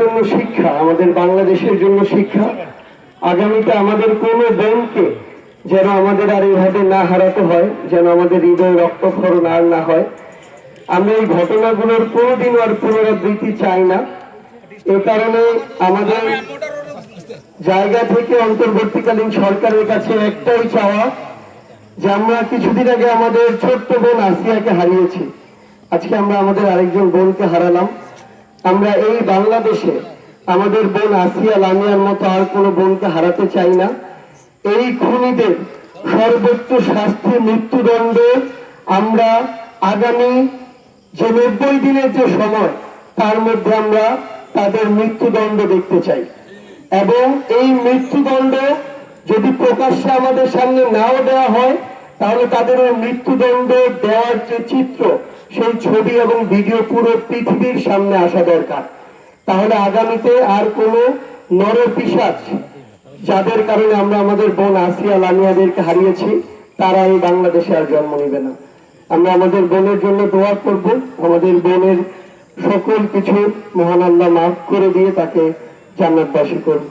জন্য শিক্ষা, আমাদের বাংলাদেশের জন্য শিক্ষা। আগামীতে আমাদের কোনো বোনকে যেন আমাদের আর এইভাবে না হারাতে হয়, যেন আমাদের হৃদয় রক্তক্ষরণ আর না হয়। আমরা এই ঘটনাগুলোর কোনোদিন আর পুনরাবৃত্তি চাই না। এ কারণে আমাদের জায়গা থেকে অন্তর্বর্তীকালীন সরকারের কাছে একটাই চাওয়া যে আমরা কিছুদিন আগে আমাদের ছোট্ট বোন আসিয়াকে হারিয়েছি। আজকে আমরা আমাদের আরেকজন বোনকে হারালাম। আমরা এই বাংলাদেশে আমাদের বোন আসিয়া লামিয়ার মতো আর কোনো বোনকে হারাতে চাই না। এই খুনিদের সর্বোচ্চ শাস্তি মৃত্যুদণ্ড আমরা আগামী যে নব্বই দিনের যে সময়, তার মধ্যে আমরা তাদের মৃত্যুদণ্ড দেখতে চাই। এবং এই মৃত্যুদণ্ড যদি প্রকাশ্যে আমাদের সামনে নাও দেওয়া হয়, তাহলে তাদের ওই মৃত্যুদণ্ড দেওয়ার যে চিত্র সেই ছবি এবং ভিডিও পুরো পৃথিবীর সামনে আসা দরকার। তাহলে আগামীতে আর কোনো নরপিসাচ যাদের কারণে আমরা আমাদের বোন আসিয়া লামিয়াদেরকে হারিয়েছি, তারা এই বাংলাদেশে আর জন্ম নেবে না। আমরা আমাদের বোনের জন্য দোয়া করব। আমাদের বোনের সকল কিছু মহান আল্লাহ মাফ করে দিয়ে তাকে জান্নাতবাসী করব।